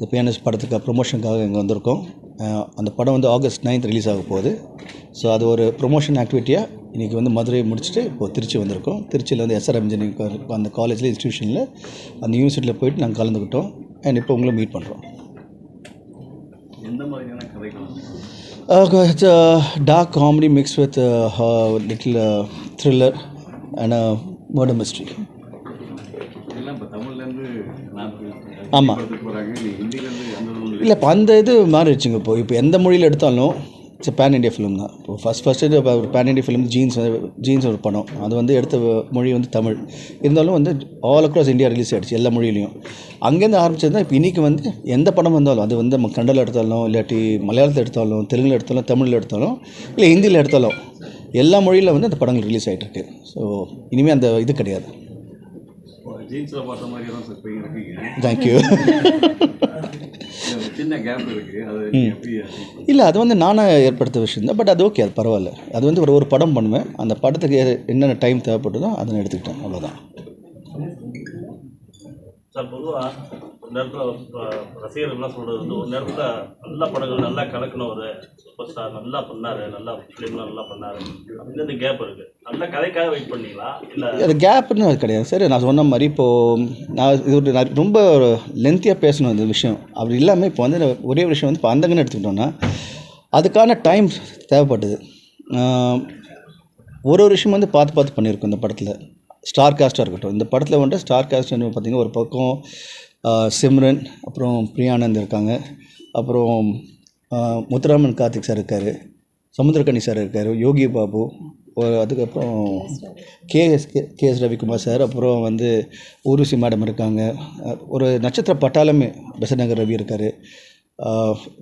இந்த பியானிஸ்ட் படத்துக்கு ப்ரொமோஷனுக்காக இங்கே வந்திருக்கோம். அந்த படம் வந்து ஆகஸ்ட் 9th ரிலீஸ் ஆக போகுது. ஸோ அது ஒரு ப்ரொமோஷன் ஆக்டிவிட்டியாக இன்றைக்கி வந்து மதுரை முடிச்சுட்டு இப்போது திருச்சி வந்திருக்கோம். திருச்சியில் வந்து எஸ்ஆர் இன்ஜினியரிங் அந்த காலேஜில் இன்ஸ்டியூஷனில் அந்த யூனிவர்சிட்டியில் போயிட்டு நாங்கள் கலந்துக்கிட்டோம். அண்ட் இப்போ உங்களை மீட் பண்ணுறோம் எந்த மாதிரியான கதைகள்? Uh, it's a dark comedy mixed with a uh, little இல்லை இப்போ அந்த இது மாறிடுச்சுங்க இப்போ இப்போ எந்த மொழியில் எடுத்தாலும் இட்ஸ் பேன் இண்டியா ஃபிலிம் தான். இப்போ ஃபஸ்ட் ஃபஸ்ட்டு ஒரு pan India film Jeans Jeans ஒரு படம். அது வந்து எடுத்த மொழி வந்து தமிழ். இருந்தாலும் வந்து ஆல் அக்ராஸ் இந்தியா ரிலீஸ் ஆகிடுச்சு எல்லா மொழியிலையும். அங்கேருந்து ஆரம்பிச்சது தான் இப்போ இன்றைக்கி வந்து எந்த படம் வந்தாலும் அது வந்து நம்ம கன்னடால எடுத்தாலும் இல்லாட்டி மலையாளத்தில் எடுத்தாலும் தெலுங்கில் எடுத்தாலும் தமிழில் எடுத்தாலும் இல்லை ஹிந்தியில் எடுத்தாலும் எல்லா மொழியில் வந்து அந்த படங்கள் ரிலீஸ் ஆகிட்டு இருக்கு. ஸோ இனிமேல் அந்த இது கிடையாது. ஜீன்ஸில் பார்த்த மாதிரி தான் சார் இருக்கீங்க. தேங்க்யூ இல்லை அது வந்து நானாக ஏற்படுத்த விஷயம் தான். பட் அது ஓகே அது பரவாயில்ல. அது வந்து ஒரு ஒரு படம் பண்ணுவேன். அந்த படத்துக்கு என்னென்ன டைம் தேவைப்படுதோ அதை நான் எடுத்துக்கிட்டேன். அவ்வளோதான் சார் பொதுவாக ஒரு நேரத்தில் ரசிகர்கள்லாம் சொல்கிறது வந்து ஒரு நேரத்தில் நல்ல படங்கள் நல்லா கலக்கணும் ஒரு சூப்பர் ஸ்டார் நல்லா பண்ணாரு நல்லா ஃபிலிம்லாம் நல்லா பண்ணாரு. அப்படின்னு இந்த கேப் இருக்குது அது கேப்னு அது கிடையாது. சரி நான் சொன்ன மாதிரி இப்போது நான் இது ஒரு நான் ரொம்ப லென்த்தியாக பேசணும் இந்த விஷயம். அப்படி இல்லாமல் இப்போ வந்து நான் ஒரே விஷயம் வந்து இப்போ அந்தங்கன்னு எடுத்துக்கிட்டோன்னா அதுக்கான டைம் தேவைப்பட்டது. ஒரு ஒரு விஷயம் வந்து பார்த்து பார்த்து பண்ணியிருக்கோம் இந்த படத்தில். ஸ்டார் காஸ்ட்டாக இருக்கட்டும். இந்த படத்தில் வந்துட்டு ஸ்டார் காஸ்ட் பார்த்திங்கன்னா ஒரு பக்கம் சிம்ரன் அப்புறம் பிரியானந்த் இருக்காங்க. அப்புறம் முத்துராமன் கார்த்திக் சார் இருக்கார். சமுத்திரக்கனி சார் இருக்கார். யோகி பாபு அதுக்கப்புறம் கேஎஸ் கேஎஸ் ரவிக்குமார் சார் அப்புறம் வந்து ஊர்வசி மேடம் இருக்காங்க. ஒரு நட்சத்திர பட்டாளமே பெசநகர் ரவி இருக்கார்.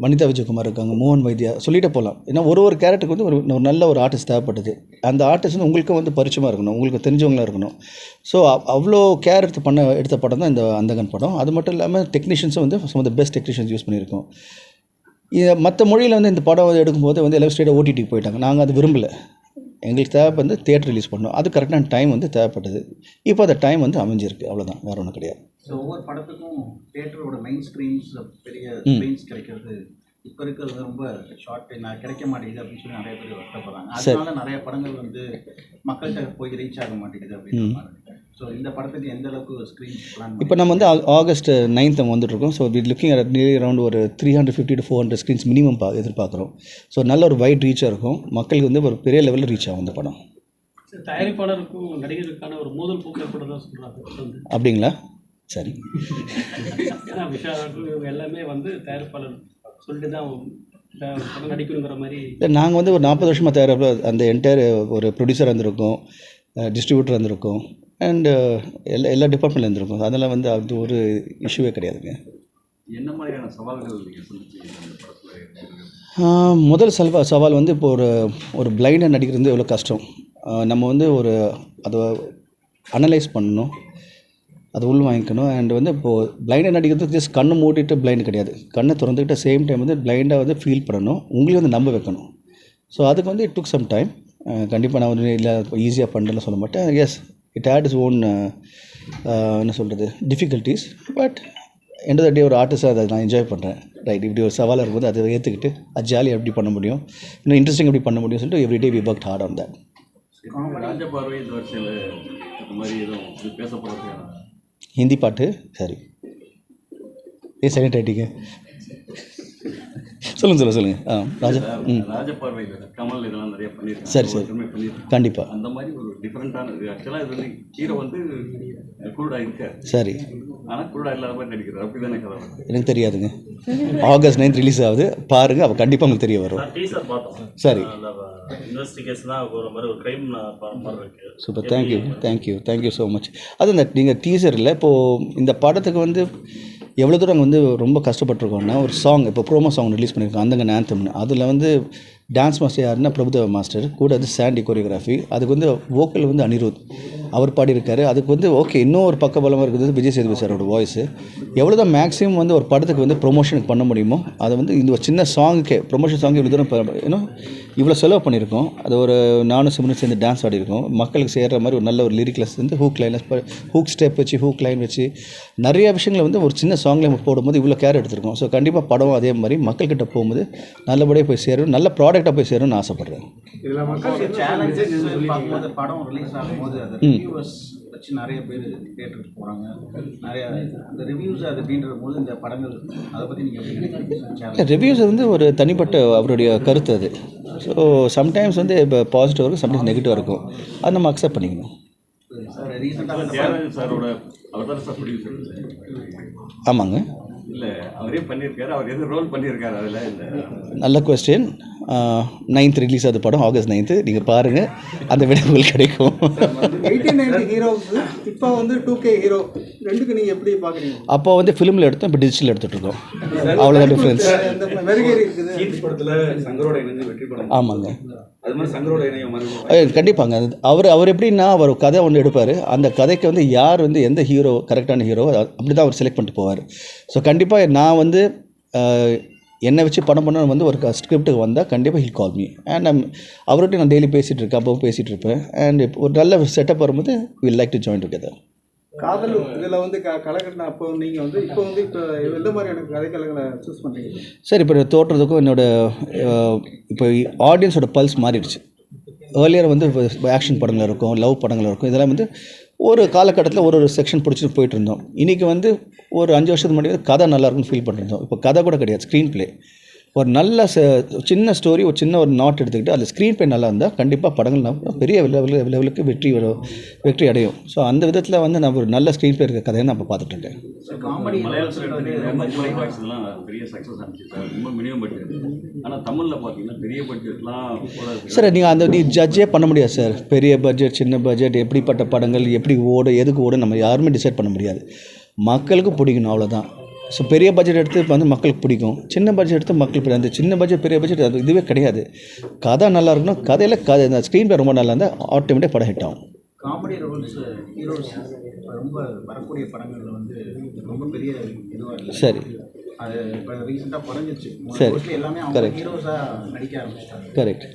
வனிதா விஜயகுமார் இருக்காங்க மோகன் வைத்தியா சொல்லிட்டு போகலாம் ஏன்னா ஒரு ஒரு கேரக்டருக்கு வந்து ஒரு ஒரு நல்ல ஒரு ஆர்டிஸ்ட் தேவைப்பட்டது. அந்த ஆர்டிஸ்ட் வந்து உங்களுக்கும் வந்து பரிச்சயமாக இருக்கணும் உங்களுக்கு தெரிஞ்சவங்களா இருக்கணும். ஸோ அவ்வளோ கேர் எடுத்து பண்ண எடுத்த படம் தான் இந்த அந்தகன் படம். அது மட்டும் இல்லாமல் டெக்னீஷியன்ஸும் வந்து some of the best technicians use பண்ணியிருக்கோம். இதை மற்ற மொழியில் வந்து இந்த படம் வந்து எடுக்கும்போது வந்து எல்லாம் ஸ்ட்ரெயிட்டாக ஓடிடிக்கு போயிட்டாங்க. நாங்கள் அது விரும்பலை. எங்களுக்கு தேவை வந்து தியேட்டர் ரிலீஸ் பண்ணோம் அது கரெக்டான டைம் வந்து தேவைப்பட்டது. இப்போ அந்த டைம் வந்து அமைஞ்சிருக்கு. அவ்வளோதான் வேறு ஒன்றும் கிடையாது. ஸோ ஒவ்வொரு படத்துக்கும் தேட்டரோட மெயின் ஸ்க்ரீன்ஸ் பெரிய ஸ்க்ரீன்ஸ் கிடைக்கிறது. இப்போ இருக்கிறது ரொம்ப ஷார்ட் நான் கிடைக்க மாட்டேங்குது அப்படின்னு சொல்லி நிறைய பேர் வருத்தப்படுறாங்க. அதனால நிறைய படங்கள் வந்து மக்கள்கிட்ட போய் ரீச் ஆக மாட்டேங்குது அப்படின்னு ஸோ இந்த படத்துக்கு எந்த அளவுக்கு ஸ்க்ரீன் பிளான் இப்போ நம்ம வந்து ஆ- ஆகஸ்ட் நைன்த் வந்துட்டுருக்கோம். So we looking at nearly around ஒரு three hundred fifty to four hundred screens minimum பா எதிர்பார்க்குறோம். ஸோ நல்ல ஒரு வைட் ரீச்சாக இருக்கும். மக்களுக்கு வந்து ஒரு பெரிய லெவலில் ரீச் ஆகும் இந்த படம். தயாரிப்பாளருக்கும் நடிகருக்கான ஒரு மோதல் போக்கு சொல்கிறாங்க அப்படிங்களா? சரி. ஏன்னா எல்லாமே வந்து தயாரிப்பாளர். சொல்லிட்டு தான் நாங்கள் வந்து ஒரு நாற்பது வருஷமாக தயாரிப்பு அந்த என்டையர் ஒரு ப்ரொடியூசர் இருந்திருக்கோம். டிஸ்ட்ரிபியூட்டர் இருந்திருக்கோம். அண்டு எல்லா எல்லா டிபார்ட்மெண்ட்ல இருந்திருக்கோம். அதெல்லாம் வந்து அது ஒரு இஷ்யூவே கிடையாதுங்க. என்ன மாதிரியான சவால்கள் நீங்கள் சந்திச்சீங்க முதல் சல்வா சவால் வந்து இப்போ ஒரு ஒரு பிளைண்டாக நடிக்கிறது எவ்வளோ கஷ்டம். நம்ம வந்து ஒரு அதை அனலைஸ் பண்ணணும். அதை உள் வாங்கிக்கணும். அண்ட் வந்து இப்போது பிளைண்டாக நடிக்கிறது ஜஸ்ட் கண்ணை மூடிட்டு பிளைண்ட் கிடையாது. கண்ணை திறந்துக்கிட்ட சேம் டைம் வந்து பிளைண்டாக வந்து ஃபீல் பண்ணணும். உங்களையும் வந்து நம்ப வைக்கணும். ஸோ அதுக்கு வந்து இட் டுக் சம் டைம் கண்டிப்பாக நான் வந்து இல்லை ஈஸியாக பண்ணுறேன்னு சொல்ல மாட்டேன். Yes it had is own என்ன சொல்கிறது difficulties but end of day ஒரு ஆர்டிஸ்டாக அதை நான் என்ஜாய் பண்ணுறேன் ரைட் இப்படி ஒரு சவாலாக இருக்கும்போது அதை ஏற்றுக்கிட்டு அது ஜாலியாக எப்படி பண்ண முடியும் இன்னும் இன்ட்ரெஸ்டிங் எப்படி பண்ண முடியும் சொல்லிட்டு every day we work hard on that Hindi பாட்டு சரி. ஏ சைலண்ட் ஆகிட்டீங்க சொல்லுங்கள் சொல்லுங்கள் சொல்லுங்கள் ஆ ராஜா ம். ராஜபார்வை கமல் இதெல்லாம் நிறைய பண்ணியிருக்காங்க. சரி, சரி. கண்டிப்பாக அந்த மாதிரி ஒரு டிஃப்ரெண்ட்டான இது ஆக்சுவலாக இது வந்து ஹீரோ வந்து குருடா இருக்கார். சரி. ஆனால் குருடா இல்லாத மாதிரி நடிக்கிறார். அப்படி தானே கதை எனக்கு தெரியாதுங்க. ஆகஸ்ட் நைன்த் ரிலீஸ் ஆகுது. பாருங்கள் அப்போ கண்டிப்பாக உங்களுக்கு தெரிய வரும். டீசர் பார்த்தோம். சரி. Super thank you thank you thank you so much அது இந்த நீங்கள் டீசர் இல்லை இப்போது இந்த படத்துக்கு வந்து எவ்வளோ தூரம் வந்து ரொம்ப கஷ்டப்பட்டிருக்கோம்னா ஒரு சாங் இப்போ ப்ரோமோ சாங் ரிலீஸ் பண்ணியிருக்கோம் அந்தங்க ஆந்தம்னு அதில் வந்து டான்ஸ் மாஸ்டர் யாருன்னா பிரபுதேவ மாஸ்டர் கூட வந்து சாண்டி கொரியோகிராஃபி அதுக்கு வந்து வோக்கல் வந்து அனிருத் அவர் பாடியிருக்காரு. அதுக்கு வந்து ஓகே இன்னும் ஒரு பக்கபலமாக இருக்குது விஜய் சேதுபதி சாரோட வாய்ஸ் எவ்வளோ தான் மேக்ஸிமம் வந்து ஒரு படத்துக்கு வந்து ப்ரொமோஷனுக்கு பண்ண முடியுமோ அதை வந்து இந்த ஒரு சின்ன சாங்குக்கே ப்ரொமோஷன் சாங் இவ்வளோ தூரம் ஏன்னா இவ்வளோ செலவு பண்ணியிருக்கோம். அது ஒரு நானும் சிம்ரன் சேர்ந்து டான்ஸ் ஆடிருக்கோம் மக்களுக்கு சேர்கிற மாதிரி ஒரு நல்ல ஒரு லிரிக்லஸ் வந்து ஹூக் லைன் ஹூக் ஸ்டெப் வச்சு ஹூக் லைன் வச்சு நிறைய விஷயங்களை வந்து ஒரு சின்ன சாங்கில் போடும்போது இவ்வளோ கேர் எடுத்திருக்கோம். ஸோ கண்டிப்பாக படம் அதே மாதிரி மக்கள்கிட்ட போகும்போது நல்லபடியாக போய் சேரும் நல்ல ப்ராடக்ட் ப்ராடக்டாக போய் சேரும்னு ஆசைப்பட்றேன். படம் ரிலீஸ் ஆகும்போது அது ரிவ்யூவர்ஸ் வச்சு நிறைய பேர் தேட்டருக்கு போகிறாங்க நிறைய அந்த ரிவ்யூஸ் அது அப்படின்ற போது இந்த படங்கள் அதை பற்றி நீங்கள் ரிவ்யூஸ் வந்து ஒரு தனிப்பட்ட அவருடைய கருத்து அது. ஸோ சம்டைம்ஸ் வந்து இப்போ பாசிட்டிவ் இருக்கும் சம்டைம்ஸ் நெகட்டிவ் இருக்கும். அதை நம்ம அக்செப்ட் பண்ணிக்கணும். ஆமாங்க. இல்லை அவரே பண்ணியிருக்காரு அவர் எது ரோல் பண்ணியிருக்காரு அதில்? இல்லை நல்ல கொஸ்டின் நைன்த் ரிலீஸ் ஆகுது படம் ஆகஸ்ட் நைன்த்து நீங்கள் பாருங்கள் அந்த விட உங்களுக்கு கிடைக்கும் இப்போ வந்து டூ கே ஹீரோ ரெண்டுக்கு நீங்கள் எப்படி பார்க்குறீங்க அப்போ வந்து ஃபிலிமில் எடுத்தோம் இப்போ டிஜிட்டல் எடுத்துகிட்டு இருக்கோம் அவ்வளோதான் டிஃப்ரென்ஸ் ஆமாங்க. கண்டிப்பாங்க. அவர் அவர் எப்படின்னா அவர் ஒரு கதை ஒன்று எடுப்பார். அந்த கதைக்கு வந்து யார் வந்து எந்த ஹீரோ கரெக்டான ஹீரோ அப்படி தான் அவர் செலக்ட் பண்ணிட்டு போவார். ஸோ கண்டிப்பாக நான் வந்து என்னை வச்சு படம் பண்ண வந்து ஒரு ஸ்கிரிப்ட்டுக்கு வந்தால் கண்டிப்பாக ஹில் கால் மீ அண்ட் அவர்கிட்ட நான் டெய்லி பேசிகிட்டு இருக்கேன் அப்போ பேசிகிட்டு இருப்பேன். அண்ட் ஒரு நல்ல செட்டப் வரும்போது will like to join together காதல் இதில் வந்து க கலக்கட்டின அப்போ நீங்கள் வந்து இப்போ வந்து இப்போ எந்த மாதிரியான கதைக்களங்களை சூஸ் பண்ணுறீங்க சார் இப்போ தோற்றதுக்கும் என்னோட அஹ், இப்போ ஆடியன்ஸோட பல்ஸ் மாறிடுச்சு. ஏர்லியர் வந்து ஆக்ஷன் படங்கள் இருக்கும் லவ் படங்கள் இருக்கும் இதெல்லாம் வந்து ஒரு காலகட்டத்தில் ஒரு ஒரு செக்ஷன் பிடிச்சிட்டு போயிட்டு இருந்தோம். இன்றைக்கி வந்து ஒரு அஞ்சு வருஷத்துக்கு முன்னாடி கதை நல்லா இருக்குன்னு ஃபீல் பண்ணியிருந்தோம் இப்போ கதை கூட கிடையாது ஸ்க்ரீன் ப்ளே ஒரு நல்ல ச சின்ன ஸ்டோரி ஒரு சின்ன ஒரு நாட் எடுத்துக்கிட்டு அதில் ஸ்க்ரீன் ப்ளே நல்லா இருந்தால் கண்டிப்பாக படங்கள் நம்ம பெரிய லெவல் லெவலுக்கு வெற்றி வரும் வெற்றி அடையும். ஸோ அந்த விதத்தில் வந்து நான் ஒரு நல்ல ஸ்க்ரீன் ப்ளே இருக்க கதையை இப்போ பார்த்துட்டு இருக்கேன். சார் நீங்கள் அந்த நீ ஜட்ஜே பண்ண முடியாது சார் பெரிய பட்ஜெட் சின்ன பட்ஜெட் எப்படிப்பட்ட படங்கள் எப்படி ஓடும் எதுக்கு ஓடும் நம்ம யாருமே டிசைட் பண்ண முடியாது. மக்களுக்கு பிடிக்கணும் அவ்வளோதான் ஸோ பெரிய பட்ஜெட் எடுத்து இப்போ வந்து மக்களுக்கு பிடிக்கும். சின்ன பட்ஜெட் எடுத்து மக்களுக்கு பிடிக்கும். அந்த சின்ன பட்ஜெட் பெரிய பட்ஜெட் அது இதுவே கிடையாது. கதை நல்லா இருக்கணும். கதையில் கதை இந்த ஸ்க்ரீன் பிளே ரொம்ப நல்லா இருந்தால் ஆட்டோமேட்டிக் படம் ஹிட் ஆகும். காமெடி ரோல்ஸ் ஹீரோஸ் ரொம்ப வரக்கூடிய படங்கள்ல வந்து ரொம்ப பெரிய இதுவாக இல்லை. சரி. அது இப்போ ரீசெண்டாக குறைஞ்சிச்சு சரி. எல்லாமே அவங்க. ஹீரோஸாக நடிக்க ஆரம்பிச்சிட்டாங்க. கரெக்ட்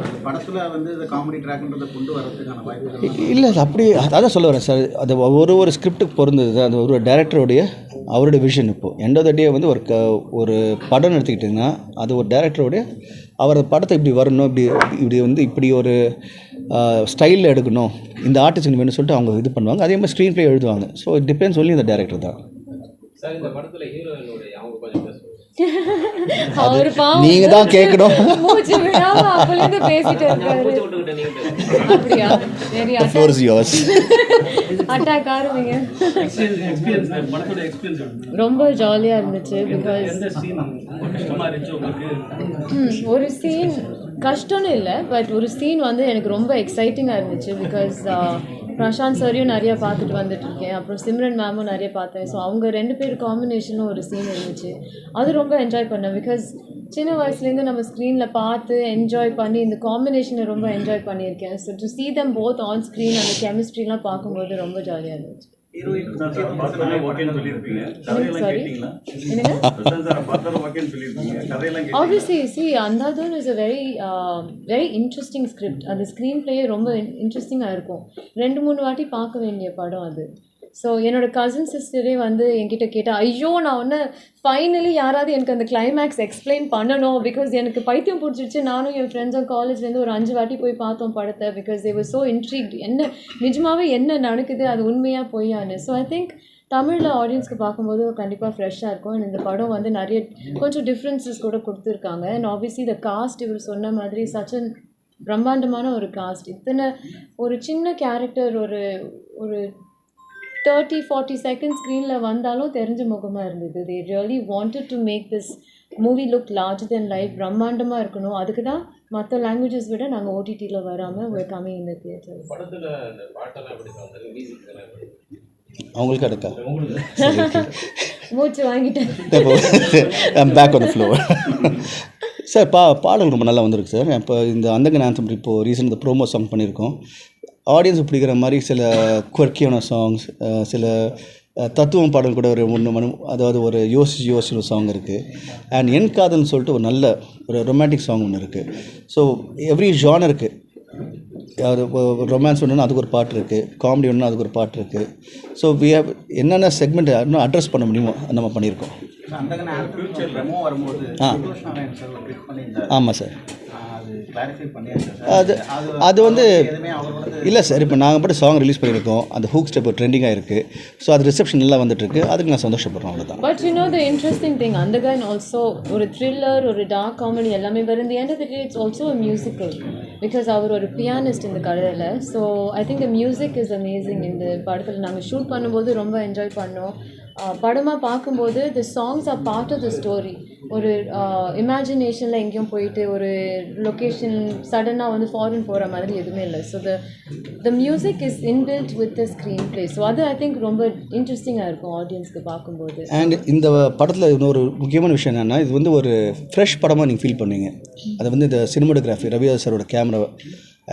அந்த படத்தில் வந்து இந்த காமெடி ட்ராக்ன்றதை கொண்டு வரதுக்கான இல்லை அப்படி அதான் சொல்ல வரேன் சார் அது ஒரு ஒரு ஸ்கிரிப்டுக்கு பொருந்தது. அது ஒரு டேரக்டருடைய அவருடைய விஷன் இப்போது எண்ட் ஆஃப் த டே வந்து ஒரு க ஒரு படம் எடுத்துக்கிட்டிங்கன்னா அது ஒரு டேரக்டருடைய அவர் படத்தை இப்படி வரணும் இப்படி இப்படி வந்து இப்படி ஒரு ஸ்டைலில் எடுக்கணும் இந்த ஆர்டிஸ்ட் வேணும்னு சொல்லிட்டு அவங்க இது பண்ணுவாங்க. அதே மாதிரி ஸ்க்ரீன் ப்ளே எழுதுவாங்க ஸோ டிபெண்ட்ஸ் சொல்லி இந்த டேரக்டர் தான் அவர் பாவம். நீங்கள் தான் கேட்கணும். மூச்சு விடாம அப்பலேருந்து பேசிட்டு இருக்காரு. அப்படியா? சரி ஃப்ளோர் இஸ் யோர்ஸ் அட்டாக். ஆரம்பிங்க ரொம்ப ஜாலியா இருந்துச்சு பிகாஸ் எந்த சீன் கஷ்டமா இருந்துச்சு உங்களுக்கு? ஒரு சீன் கஷ்டம்னு இல்லை பட் ஒரு சீன் வந்து எனக்கு ரொம்ப எக்ஸைட்டிங்காக இருந்துச்சு பிகாஸ் பிரசாந்த் சாரையும் நிறைய பார்த்துட்டு வந்துட்டு இருக்கேன் அப்புறம் சிம்ரன் மேமும் நிறைய பார்த்தேன். ஸோ அவங்க ரெண்டு பேர் காம்பினேஷனும் ஒரு சீன் இருந்துச்சு. அது ரொம்ப என்ஜாய் பண்ணேன். பிகாஸ் சின்ன வயசுலேருந்து நம்ம ஸ்க்ரீனில் பார்த்து என்ஜாய் பண்ணி இந்த காம்பினேஷனை ரொம்ப என்ஜாய் பண்ணியிருக்கேன். So to see them both on screen அந்த கெமிஸ்ட்ரிலாம் பார்க்கும்போது ரொம்ப ஜாலியாக இருந்துச்சு. Is a very, uh, very interesting script. அந்த ஸ்க்ரீன் பிளேயே ரொம்ப இன்ட்ரெஸ்டிங்காக இருக்கும். ரெண்டு மூணு வாட்டி பார்க்க வேண்டிய படம் அது. ஸோ என்னோட கசின் சிஸ்டரே வந்து என்கிட்ட கேட்டால் ஐயோ நான் ஒன்று ஃபைனலி யாராவது எனக்கு அந்த கிளைமேக்ஸ் எக்ஸ்பிளைன் பண்ணணும் பிகாஸ் எனக்கு பைத்தியம் பிடிச்சிருச்சு. நானும் என் ஃப்ரெண்ட்ஸும் காலேஜ்லேருந்து ஒரு அஞ்சு வாட்டி போய் பார்த்தோம் படத்தை பிகாஸ் தே வர் ஸோ இன்ட்ரீக்ட் என்ன நிஜமாவே என்ன நடக்குது? அது உண்மையாக பொய்யான்னு. ஸோ ஐ திங்க் தமிழில் ஆடியன்ஸ்க்கு பார்க்கும்போது கண்டிப்பாக ஃப்ரெஷ்ஷாக இருக்கும். அண்ட் இந்த படம் வந்து நிறைய கொஞ்சம் டிஃப்ரென்சஸ் கூட கொடுத்துருக்காங்க. அண்ட் ஆப்வியஸ்லி த காஸ்ட் இவர் சொன்ன மாதிரி சச்சன் பிரம்மாண்டமான ஒரு காஸ்ட் இத்தனை ஒரு சின்ன கேரக்டர் ஒரு ஒரு தேர்ட்டி ஃபார்ட்டி செகண்ட் ஸ்க்ரீனில் வந்தாலும் தெரிஞ்ச முகமாக இருந்தது. They really wanted to make this movie look large than life பிரம்மாண்டமாக இருக்கணும். அதுக்கு தான் மற்ற லாங்குவேஜஸ் விட நாங்கள் ஓடிடியில் வராமல் in the theatres அவங்களுக்கு இருக்கா மூச்சு வாங்கிட்டேன். பேக் ஆன் ஃப்ளோர் சார் பா பாடல் ரொம்ப நல்லா வந்திருக்கு சார். இப்போ இந்த அந்தகன் ஆந்தம் இப்போது ரீசெண்ட் இந்த ப்ரோமோ சாங் பண்ணியிருக்கோம். ஆடியன்ஸ் பிடிக்கிற மாதிரி சில குவர்க்கியான சாங்ஸ் சில தத்துவம் பாடல் கூட ஒரு ஒன்று மனு அதாவது ஒரு யோசிச்சு யோசிச்சு ஒரு சாங் இருக்குது அண்ட் என் காதல்னு சொல்லிட்டு ஒரு நல்ல ஒரு ரொமான்டிக் சாங் ஒன்று இருக்குது ஸோ எவ்ரி ஜானருக்கு அது ரொமான்ஸ் ஒன்றுனா அதுக்கு ஒரு பாட்டு இருக்குது காமெடி ஒன்று அதுக்கு ஒரு பாட்டு இருக்குது ஸோ வி ஹவ் என்னென்ன செக்மெண்ட் இன்னும் அட்ரஸ் பண்ண முடியுமோ நம்ம பண்ணியிருக்கோம். ஆ. ஆமாம் சார் அது அது சார் அது வந்து இல்லை சார் இப்போ நாங்கள் பாட்டு சாங் ரிலீஸ் பண்ணியிருக்கோம். அந்த ஹூக் ஸ்டெப் ட்ரெண்டிங்காக இருக்குது ஸோ அது ரிசப்ஷன் நல்லா வந்துட்டுருக்கு. அதுக்கு நான் சந்தோஷப்படுறோம் அவ்வளோதான் but you know the interesting thing அந்த கைன் ஆல்சோ ஒரு த்ரில்லர் ஒரு டார்க் காமெடி எல்லாமே வரும் இந்த end of the day it's also a musical because அவர் ஒரு பியானிஸ்ட் இந்த கடையில் so I think the music is amazing இந்த படத்தில் நாங்கள் ஷூட் பண்ணும்போது ரொம்ப என்ஜாய் பண்ணோம். படமாக பார்க்கும்போது the songs are part of the story ஒரு இமேஜினேஷனில் எங்கேயும் போயிட்டு ஒரு லொக்கேஷன் சடனாக வந்து ஃபாரின் போகிற மாதிரி எதுவுமே இல்லை. So the the music is inbuilt with the screen play so அது ஐ திங்க் ரொம்ப இன்ட்ரெஸ்டிங்காக இருக்கும் ஆடியன்ஸ்க்கு பார்க்கும்போது. அண்ட் இந்த படத்தில் இன்னொரு முக்கியமான விஷயம் என்னென்னா இது வந்து ஒரு ஃப்ரெஷ் படமாக நீங்கள் ஃபீல் பண்ணுவீங்க அது வந்து இந்த சினிமோட்டோகிராஃபி ரவிதாஸ் சாரோட கேமரா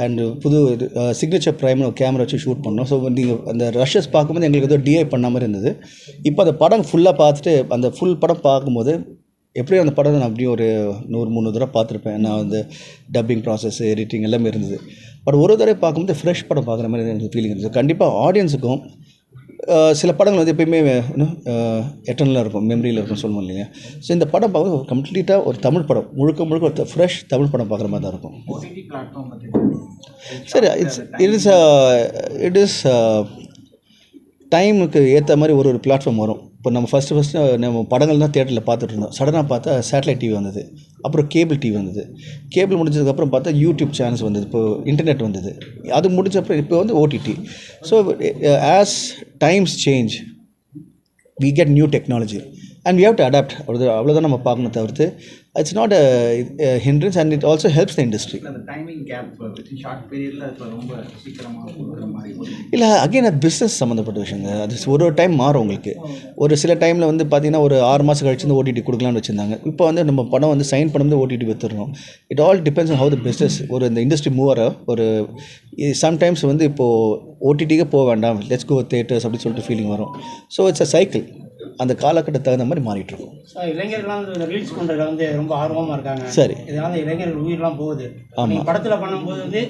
அண்டு புது சிக்னேச்சர் ப்ரைம்னு ஒரு கேமரா வச்சு ஷூட் பண்ணோம். ஸோ நீங்கள் அந்த ரஷஸ் பார்க்கும்போது எங்களுக்கு ஏதோ டிஐ பண்ண மாதிரி இருந்தது. இப்போ அந்த படம் ஃபுல்லாக பார்த்துட்டு அந்த ஃபுல் படம் பார்க்கும்போது எப்படியும் அந்த படம் நான் அப்படியே ஒரு நூறு முந்நூறு தடவை பார்த்துருப்பேன். நான் வந்து டப்பிங் ப்ராசஸ் எடிட்டிங் எல்லாமே இருந்தது. பட் ஒரு தடவை பார்க்கும்போது ஃப்ரெஷ் படம் பார்க்குற மாதிரி எனக்கு ஃபீலிங் இருந்தது. கண்டிப்பாக ஆடியன்ஸுக்கும் சில படங்கள் வந்து எப்பயுமே எட்டர்னலாக இருக்கும் மெமரியில் இருக்கும் சொல்லுவோம் இல்லையா? ஸோ இந்த படம் பார்க்கும்போது கம்ப்ளீட்டாக ஒரு தமிழ் படம் முழுக்க முழுக்க ஒரு ஃப்ரெஷ் தமிழ் படம் பார்க்குற மாதிரி தான் இருக்கும். சரி it's it is it is டைமுக்கு ஏற்ற மாதிரி ஒரு ஒரு பிளாட்ஃபார்ம் வரும். இப்போ நம்ம ஃபஸ்ட்டு ஃபஸ்ட்டு நம்ம படங்கள் தான் தேட்டரில் பார்த்துட்டு இருந்தோம். சடனாக பார்த்தா சேட்டலைட் டிவி வந்தது. அப்புறம் கேபிள் டிவி வந்தது. கேபிள் முடிஞ்சதுக்கப்புறம் பார்த்தா யூடியூப் சேனல்ஸ் வந்தது. இப்போ இன்டர்நெட் வந்தது. அது முடிஞ்சப்பறம் இப்போ வந்து OTT so as times change we get new technology and we have to adapt அவ்வளோ அவ்வளோதான் நம்ம பார்க்கணும் தவிர்த்து. It's not a hindrance and it also helps the industry இல்லை அகைன் அது பிஸ்னஸ் சம்மந்தப்பட்ட விஷயங்க. அது ஒரு ஒரு டைம் மாறும் உங்களுக்கு. ஒரு சில டைமில் வந்து பார்த்தீங்கன்னா ஒரு ஆறு மாதம் கழிச்சு இந்த ஓடிடி கொடுக்கலாம்னு வச்சுருந்தாங்க. இப்போ வந்து நம்ம படம் வந்து சைன் பண்ணும்போது OTT வித்துடுறோம் it all depends how the business ஒரு இந்த இண்டஸ்ட்ரி மூவர ஒரு சம்டைம்ஸ் வந்து இப்போது ஓடிடிக்கே போக வேண்டாம். லெட்ஸ் கோ தேட்டர்ஸ் அப்படின்னு சொல்லிட்டு ஃபீலிங் வரும். ஸோ இட்ஸ் அ சைக்கிள் அந்த காலகட்டத்துக்கு தகுந்த மாதிரி மாறிட்டு இருக்கும் இளைஞர்கள்லாம் ரீல்ஸ் பண்ணுறதுல வந்து ரொம்ப ஆர்வமாக இருக்காங்க. சரி. இதனால இளைஞர்கள் உயிரெலாம் போகுது. ஆமா. நீங்கள் படத்தில் பண்ணும்போது வந்து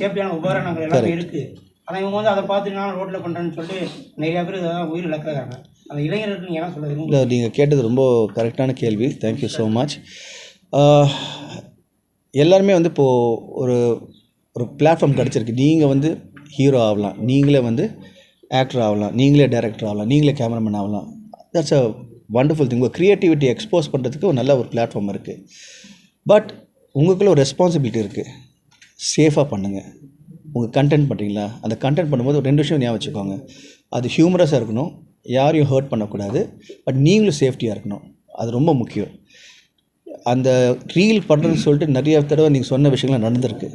சேஃப்டியான உபகரணங்கள் எல்லாமே இருக்குது ஆனால் இவங்க வந்து அதை பார்த்து நான் ரோட்டில் பண்ணுறேன்னு சொல்லிட்டு நிறையா பேர் இதெல்லாம் உயிர் இழக்கிறாங்க. அந்த இளைஞர்களுக்கு நீங்கள் என்ன சொல்ல இல்லை நீங்கள் கேட்டது ரொம்ப கரெக்டான கேள்வி. தேங்க்யூ ஸோ மச் எல்லாருமே வந்து இப்போது ஒரு ஒரு பிளாட்ஃபார்ம் கிடச்சிருக்கு. நீங்கள் வந்து ஹீரோ ஆகலாம். நீங்களே வந்து ஆக்டர் ஆகலாம். நீங்களே டைரக்டர் ஆகலாம். நீங்களே கேமராமேன் ஆகலாம். தட்ஸ் அ வண்டர்ஃபுல் திங் உங்கள் க்ரியேட்டிவிட்டி எக்ஸ்போஸ் பண்ணுறதுக்கு ஒரு நல்ல ஒரு பிளாட்ஃபார்ம் இருக்குது பட் உங்களுக்குள்ள ஒரு ரெஸ்பான்சிபிலிட்டி இருக்குது சேஃபாக பண்ணுங்கள் உங்கள் கண்டென்ட் பண்ணுறீங்களா அந்த கண்டென்ட் பண்ணும்போது ஒரு ரெண்டு விஷயம் ஞாபகம் வச்சுக்கோங்க. அது ஹியூமரஸாக இருக்கணும். யாரையும் ஹர்ட் பண்ணக்கூடாது. பட் நீங்களும் சேஃப்டியாக இருக்கணும். அது ரொம்ப முக்கியம். அந்த ரீல் பண்ணுறதுன்னு சொல்லிட்டு நிறைய தடவை நீங்கள் சொன்ன விஷயங்கள்லாம் நடந்திருக்கு.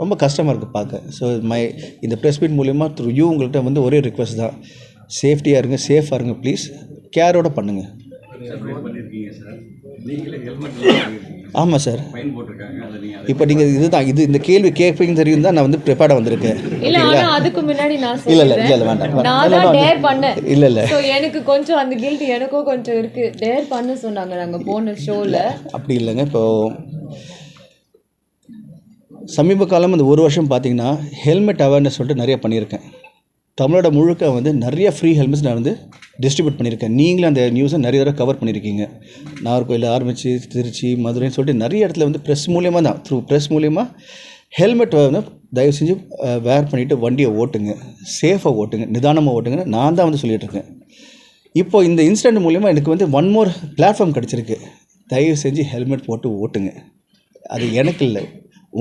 ரொம்ப கஷ்டமாக இருக்குது பார்க்க. ஸோ மை இந்த ப்ரெஸ் மீட் மூலிமா த்ரூ யூ உங்கள்கிட்ட வந்து ஒரே ரிக்வஸ்ட் தான். சேஃப்டியாக இருங்க. சேஃபாக இருங்க ப்ளீஸ் கேரோட பண்ணுங்கள் நீங்களே ஆமாம் சார். நீங்கள் இப்போ நீங்கள் இதுதான் இது இந்த கேள்வி கேட்பீங்கன்னு தெரியும் தான் நான் வந்து ப்ரிப்பேர்டாக வந்திருக்கேன். இல்ல அதுக்கு முன்னாடி நான் இல்ல, இல்ல, இல்ல, வேண்டாம். நான் இல்ல, தான் இல்ல, டேர் பண்ணேன். இல்ல, இல்ல. சோ எனக்கு கொஞ்சம் அந்த கில்ட் எனக்கும் கொஞ்சம் இருக்கு. டேர் பண்ண சொன்னாங்க நாங்க போன ஷோல அப்படி இல்லைங்க. இப்போ சமீப காலம் இந்த ஒரு வருஷம் பார்த்தீங்கன்னா ஹெல்மெட் அவேர்னஸ் சொல்லிட்டு நிறைய பண்ணியிருக்கேன். தமிழோட முழுக்க வந்து நிறைய ஃப்ரீ ஹெல்மெட்ஸ் நான் வந்து டிஸ்ட்ரிபியூட் பண்ணியிருக்கேன். நீங்களும் அந்த நியூஸை நிறைய தடவை கவர் பண்ணியிருக்கீங்க. நாகர்கோயில் ஆரம்பித்து திருச்சி மதுரைன்னு சொல்லிட்டு நிறைய இடத்துல வந்து ப்ரெஸ் மூலியமாக தான். த்ரூ ப்ரெஸ் மூலியமாக ஹெல்மெட் வந்து தயவு செஞ்சு வேர் பண்ணிவிட்டு வண்டியை ஓட்டுங்க. சேஃபாக ஓட்டுங்க. நிதானமாக ஓட்டுங்கன்னு நான் தான் வந்து சொல்லிகிட்டு இருக்கேன். இப்போ இந்த இன்சிடென்ட் மூலிமா எனக்கு வந்து ஒன் மோர் பிளாட்ஃபார்ம் கிடச்சிருக்கு. தயவு செஞ்சு ஹெல்மெட் போட்டு ஓட்டுங்க. அது எனக்கு இல்லை.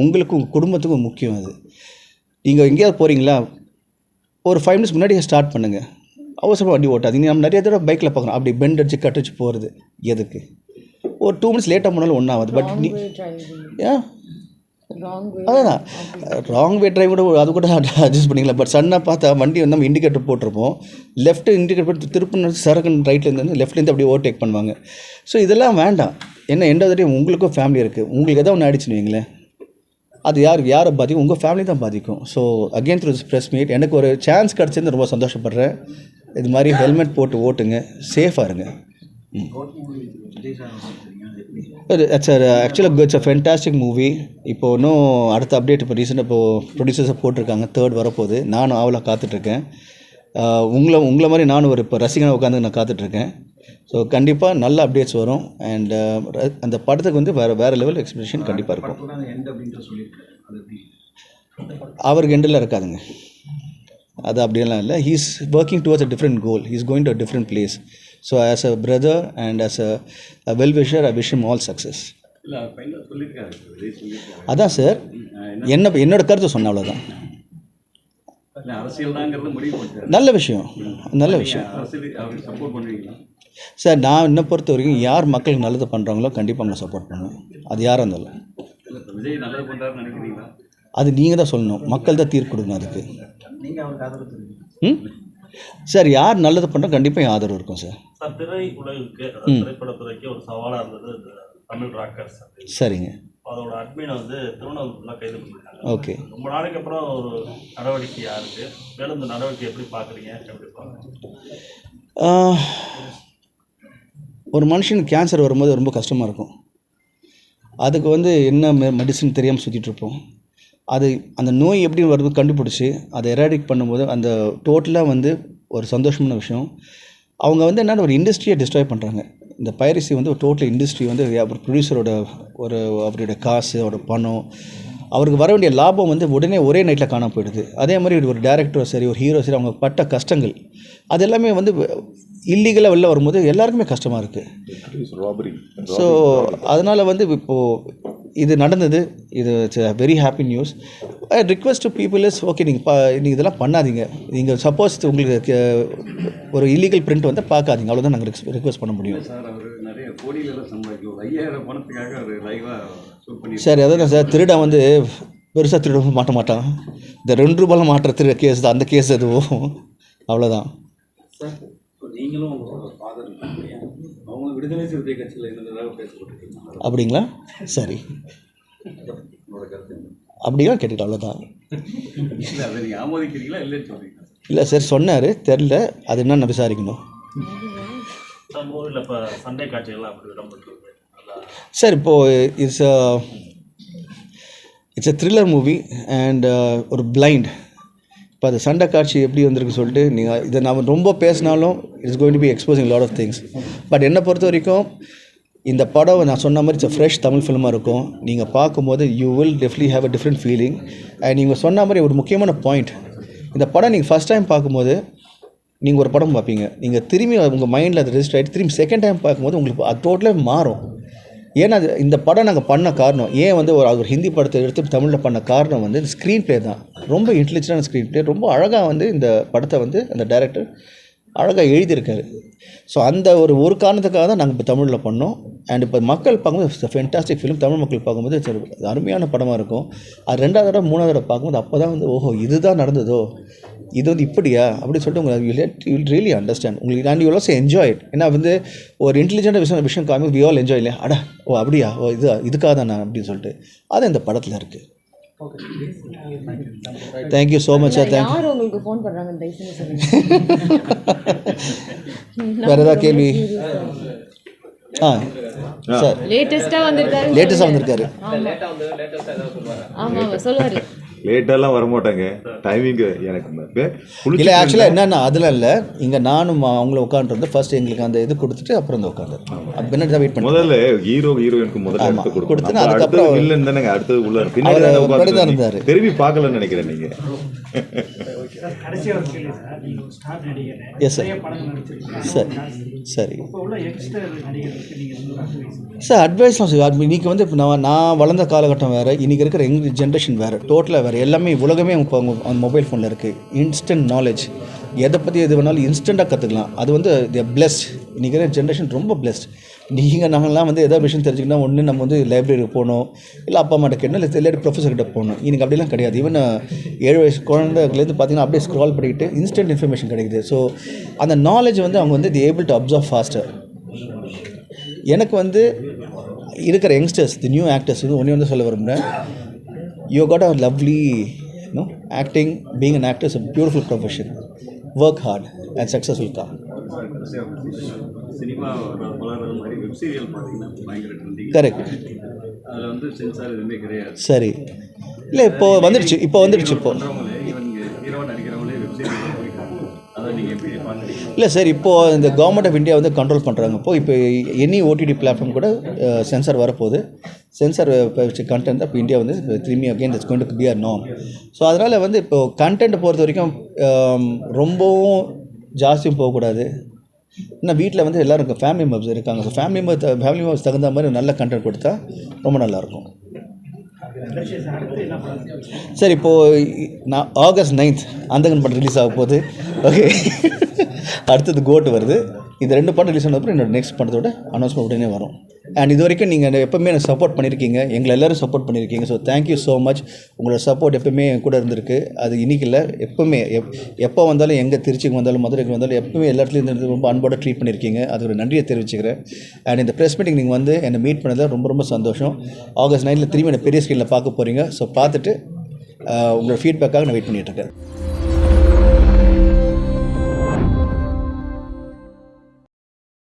உங்களுக்கும் உங்கள் குடும்பத்துக்கும் முக்கியம் அது. நீங்கள் எங்கேயாவது போகிறீங்களா ஒரு ஃபைவ் மினிட்ஸ் முன்னாடியே ஸ்டார்ட் பண்ணுங்கள் அவசரமாக வண்டி ஓட்டாதீங்க. நம்ம நிறைய தடவை பைக்கில் பார்க்குறோம். அப்படி பெண்ட் அடிச்சு கட் அடிச்சு போகிறது எதுக்கு? ஒரு டூ மினிட்ஸ் லேட்டாக போனாலும் ஒன்றும் ஆகாது. பட் நீ ஏன் அதுதான் ராங் வே டிரைவ் கூட அது கூட அட்ஜஸ்ட் பண்ணிக்கலாம். பட் சடனாக பார்த்தா வண்டி வந்து நம்ம இண்டிகேட்டர் போட்டிருப்போம். லெஃப்ட் இண்டிகேட்டர் போட்டு திருப்பின சரக்குன்னு ரைட்லேருந்து லெஃப்ட்லேருந்து அப்படியே ஓவர்டேக் பண்ணுவாங்க. ஸோ இதெல்லாம் வேண்டாம். என்ன தடவை உங்களுக்கும் ஃபேமிலி இருக்குது உங்களுக்கு எதாவது ஒன்று ஆயிடுச்சுன்னு வைங்களேன். அது யார் யாரை பாதிக்கும்? உங்கள் ஃபேமிலி தான் பாதிக்கும். So again through press meet எனக்கு ஒரு சான்ஸ் கிடச்சிருந்து ரொம்ப சந்தோஷப்படுறேன். இது மாதிரி ஹெல்மெட் போட்டு ஓட்டுங்க. சேஃபாக இருங்க. சார் இட்ஸ் ஆக்சுவலாக இட்ஸ் அ ஃபென்டாஸ்டிக் மூவி இப்போ இன்னும் அடுத்த அப்டேட் இப்போ ரீசெண்டாக இப்போது ப்ரொடியூசர்ஸை போட்டிருக்காங்க. தேர்ட் வரப்போகுது. நானும் ஆவலாக காத்துட்ருக்கேன் உங்களை உங்களை மாதிரி நானும் ஒரு இப்போ ரசிகனாக உட்காந்து நான் காத்துட்ருக்கேன் ஸோ கண்டிப்பாக நல்ல அப்டேட்ஸ் வரும். அண்ட் அந்த படத்துக்கு வந்து வேறு வேறு லெவல் எக்ஸ்பெக்டேஷன் கண்டிப்பாக இருக்கும். அவருக்கு எண்டில் இருக்காதுங்க. அது அப்படியெல்லாம் இல்லை. He's working towards a different goal he's going to a different place so as a brother and as a well wisher I wish him all success அதான் சார் என்ன? என்னோட கருத்து சொன்ன அவ்வளோதான் நல்ல விஷயம். நல்ல விஷயம். சார் நான் என்னை பொறுத்த வரைக்கும் யார் மக்களுக்கு நல்லது பண்ணுறாங்களோ கண்டிப்பாக நான் சப்போர்ட் பண்ணுவேன். அது யாராக இருந்தாலும். இல்லை இப்போ விஜய் நல்லது பண்ணுறாருன்னு நினைக்கிறீங்களா? அது நீங்கள் தான் சொல்லணும். மக்கள் தான் தீர்ப்பு கொடுக்கணும் அதுக்கு. ம்? சார் யார் நல்லது பண்ணுறோம் கண்டிப்பாக என் ஆதரவு இருக்கும் சார். சார் திரை உலகுக்கு அதாவது திரைப்படத்துறைக்கு ஒரு சவாலாக இருந்தது தமிழ் ராக்கர்ஸ் சரிங்க. அதோட அட்மினை வந்து திருவண்ணாமலையில் கைது பண்ணிருக்காங்க. ஓகே. ரொம்ப நாளைக்கு அப்புறம் ஒரு நடவடிக்கையாக இருக்கு. மேலும் இந்த நடவடிக்கை எப்படி பார்க்குறீங்க எப்படி பார்க்குறீங்க ஒரு மனுஷனுக்கு கேன்சர் வரும்போது ரொம்ப கஷ்டமாக இருக்கும். அதுக்கு வந்து என்ன மெடிசன் தெரியாமல் சுற்றிட்டு இருப்போம். அது அந்த நோய் எப்படி வருது கண்டுபிடிச்சி அதை எராடிக் பண்ணும்போது அந்த டோட்டலாக வந்து ஒரு சந்தோஷமான விஷயம். அவங்க வந்து என்ன ஒரு இண்டஸ்ட்ரியை டிஸ்ட்ராய் பண்ணுறாங்க இந்த பைரசி வந்து ஒரு டோட்டல் இண்டஸ்ட்ரி வந்து ஒரு ப்ரொடியூசரோட ஒரு அவருடைய காசு அவரோட பணம் அவருக்கு வர வேண்டிய லாபம் வந்து உடனே ஒரே நைட்டில் காண போயிடுது. அதே மாதிரி ஒரு டேரக்டரோ சரி ஒரு ஹீரோ சரி அவங்க பட்ட கஷ்டங்கள் அது எல்லாமே வந்து இல்லீகலாக வெளில வரும்போது எல்லாருக்குமே கஷ்டமாக இருக்குது ஸோ அதனால் வந்து இப்போது இது நடந்தது. இது it's very happy news I request to people is okay நீங்கள் பா நீங்கள் இதெல்லாம் பண்ணாதீங்க. நீங்கள் சப்போஸ் உங்களுக்கு ஒரு இல்லீகல் பிரிண்ட் வந்து பார்க்காதீங்க. அவ்வளோதான் நாங்கள் ரிக்வெஸ்ட் பண்ண முடியும். கோடிகளெல்லாம் சம்பாதிக்கும். ஒரு ஐயாயிரம் பணத்துக்காக அவர் லைவாக ஷூட் பண்ணி சரி அதான் சார். திருடன் வந்து பெருசாக திருட மாட்ட மாட்டான். இந்த ரெண்டு ரூபாயில் மாட்டுற திரு கேஸ் தான். அந்த கேஸ் எதுவும். அவ்வளோதான் சார் இப்போ நீங்களும் உங்களோட ஃபாதர் இல்லையா அவங்க விடுதலை சிறுத்தை கட்சியில் இருந்ததாக பேசப்பட்டிருக்கீங்க அப்படிங்களா? சரி? அப்படிங்களா கேட்டுக்கிட்டு அவ்வளோதான் இல்லை இல்லை சார் சொன்னார். தெரில அது என்னன்னு விசாரிக்கணும். சார் மூவியில் இப்போ சண்டை காட்சிகள்லாம் அப்படி இடம்பெற்றிருக்கு சார் இப்போது it's it's a thriller movie and ஒரு பிளைண்ட் இப்போ அது சண்டை காட்சி எப்படி வந்திருக்கு சொல்லிட்டு நீங்கள் இதை நான் ரொம்ப பேசினாலும் it's going to be exposing lot of things but என்னை பொறுத்த வரைக்கும் இந்த படம் நான் சொன்ன மாதிரி இட்ஸ் ஃப்ரெஷ் தமிழ் ஃபிலிமாக இருக்கும். நீங்கள் பார்க்கும்போது you will definitely have a different feeling and நீங்கள் சொன்ன மாதிரி ஒரு முக்கியமான பாயிண்ட் இந்த படம் நீங்கள் ஃபஸ்ட் டைம் பார்க்கும்போது நீங்கள் ஒரு படம் பார்ப்பீங்க. நீங்கள் திரும்பி உங்கள் மைண்டில் அது ரெஜிஸ்டர் ஆகிட்டு திரும்பி செகண்ட் டைம் பார்க்கும்போது உங்களுக்கு அது டோட்டலாக மாறும். ஏன்னா அது இந்த படம் நாங்கள் பண்ண காரணம் ஏன் வந்து ஒரு ஒரு ஹிந்தி படத்தை எடுத்து தமிழில் பண்ண காரணம் வந்து இந்த ஸ்க்ரீன் ப்ளே தான். ரொம்ப இன்டெலிஜென்டான ஸ்க்ரீன் ப்ளே ரொம்ப அழகாக வந்து இந்த படத்தை வந்து அந்த டேரக்டர் அழகாக எழுதியிருக்காரு. ஸோ அந்த ஒரு ஒரு காரணத்துக்காக தான் நாங்கள் இப்போ தமிழில் பண்ணோம். அண்ட் இப்போ மக்கள் பார்க்கும்போது ஃபென்டாஸ்டிக் ஃபிலிம் தமிழ் மக்கள் பார்க்கும்போது சரி அருமையான படமாக இருக்கும். அது ரெண்டாவது தடவை மூணாவது தடவை பார்க்கும்போது அப்போ தான் வந்து ஓஹோ இதுதான் நடந்ததோ? இது வந்து இப்படியா? அப்படின்னு சொல்லிட்டு உங்களுக்கு யூ ரியலி அண்டர்ஸ்டாண்ட் உங்களுக்கு and you also enjoy it ஏன்னா வந்து ஒரு இன்டெலிஜென்ட் விஷயம் விஷயம் காமி வி ஆல் என்ஜாய் இல்லையா? அட ஓ அப்படியா? ஓ இது இதுக்காக தான் நான் அப்படின்னு சொல்லிட்டு. அது இந்த படத்தில் இருக்குது thank you so much sir thank யார் உங்களுக்கு ஃபோன் பண்ணுறாங்க வேறு ஏதாவது கேள்வி? ஆ? சார் லேட்டஸ்ட்டாக வந்திருக்காரு. லேட்டஸ்ட்டாக வந்திருக்காரு. ஆமாம் சொல்லுவார் லேட்டெல்லாம் வரமாட்டாங்க. டைமிங் எனக்கு இல்லை ஆக்சுவலாக என்னென்னா அதெல்லாம் இல்லை. இங்கே நானும் அவங்கள உட்காந்துருந்து ஃபர்ஸ்ட் எங்களுக்கு அந்த இது கொடுத்துட்டு அப்புறம் வந்து உட்காந்து பின்னாடி தான் வெயிட் பண்ணி முதல்ல ஹீரோ ஹீரோயினுக்கு முதல்ல கொடுத்து அதுக்கப்புறம் வில்லன் தானே அடுத்தது உள்ள பின்னாடி இருந்தாரு. திரும்பி பார்க்கலன்னு நினைக்கிறேன் நீங்க. கடைசியாக ஒரு கேள்வி சார் நீங்கள் நடிச்சிருக்கீங்க சரி சரி. நீங்கள் வந்து அட்வைஸ் சார் அட்வைஸ்லாம் சார் இன்றைக்கி வந்து இப்போ நான் நான் வளர்ந்த காலகட்டம் வேறு இன்றைக்கி இருக்கிற யங் ஜென்ரேஷன் வேறு டோட்டலாக வேறு. எல்லாமே உலகமே இப்போ அவங்க அந்த மொபைல் ஃபோனில் இருக்குது இன்ஸ்டன்ட் நாலேஜ் எதை பற்றி எது வேணாலும் இன்ஸ்டண்ட்டாக கற்றுக்கலாம் அது வந்து பிளஸ்ட் இன்றைக்கி ஜென்ரேஷன் ரொம்ப பிளஸ்ட் நீங்கள் நாங்கள்லாம் வந்து எதாவது விஷயம் தெரிஞ்சுக்கணும் ஒன்று நம்ம வந்து லைப்ரரிக்கு போகணும். இல்லை அப்பா அம்மாட்ட கேட்கணும் இல்லை இல்லாட்டி ப்ரொஃபஸர் கிட்ட போகணும். இன்னைக்கு அப்படிலாம் கிடையாது. ஈவன் ஏழு வயசு குழந்தைலேருந்து பார்த்தீங்கன்னா அப்படியே ஸ்க்ரால் பண்ணிக்கிட்டு இன்ஸ்டன்ட் இன்ஃபர்மேஷன் கிடைக்குது. ஸோ அந்த நாலேஜ் வந்து அவங்க வந்து they able to observe faster எனக்கு வந்து இருக்கிற யங்ஸ்டர்ஸ் தி நியூ ஆக்டர்ஸ் வந்து ஒன்றே வந்து சொல்ல விரும்புகிறேன் you got a lovely no acting being an actor is a beautiful profession work hard and successful கா கரெக்ட் சரி. இல்லை இப்போ வந்துடுச்சு இப்போ வந்துடுச்சு இப்போ. இல்லை சார் இப்போது இந்த கவர்மெண்ட் ஆஃப் இந்தியா வந்து கண்ட்ரோல் பண்ணுறாங்க இப்போ இப்போ எனி ஓடிடி பிளாட்ஃபார்ம் கூட சென்சார் வரப்போகுது. சென்சார் வச்சு கண்டென்ட் இப்போ இந்தியா வந்து திரும்பி again it's going to be a நோம் so அதனால் வந்து இப்போது கண்டென்ட் பொறுத்த வரைக்கும் um, ரொம்பவும் ஜாஸ்தியும் போகக்கூடாது. இன்னும் வீட்டில் வந்து எல்லோரும் ஃபேமிலி மெம்பர்ஸ் இருக்காங்க. So family member family members தகுந்த மாதிரி நல்ல கண்டென்ட் கொடுத்தா ரொம்ப நல்லாயிருக்கும். சரி இப்போது நான் ஆகஸ்ட் நைன்த் அந்தகன் படம் ரிலீஸ் ஆக போகுது. ஓகே அடுத்தது கோட் வருது. இந்த ரெண்டு படம் ரிலீஸ் ஆனதுக்கப்புறம் என்னோட நெக்ஸ்ட் படத்தோட அனௌன்ஸ்மெண்ட் உடனே வரும். அண்ட் இது வரைக்கும் நீங்கள் எப்பவுமே எனக்கு சப்போர்ட் பண்ணியிருக்கீங்க எங்களை எல்லோரும் சப்போர்ட் பண்ணியிருக்கீங்க so thank you so much உங்களோட சப்போர்ட் எப்பவுமே என் கூட இருந்திருக்கு. அது இன்னைக்கு இல்லை எப்பவுமே எப் எப்போ வந்தாலும் எங்கே திருச்சிக்கு வந்தாலும் மதுரைக்கு வந்தாலும் எப்பவுமே எல்லா இடத்துலையும் இருந்து ரொம்ப அன்போடு ட்ரீட் பண்ணியிருக்கீங்க அது ஒரு நன்றியை தெரிவிச்சுக்கிறேன். அண்ட் இந்த ப்ரெஸ் மீட்டிங் நீங்கள் வந்து என்னை மீட் பண்ணதில் ரொம்ப ரொம்ப சந்தோஷம். ஆகஸ்ட் நைனில் திரும்பி என்னை பெரிய ஸ்க்ரீனில் பார்க்க போகிறீங்க ஸோ பார்த்துட்டு உங்களோட ஃபீட்பேக்காக நான் வெயிட் பண்ணிகிட்ருக்கேன்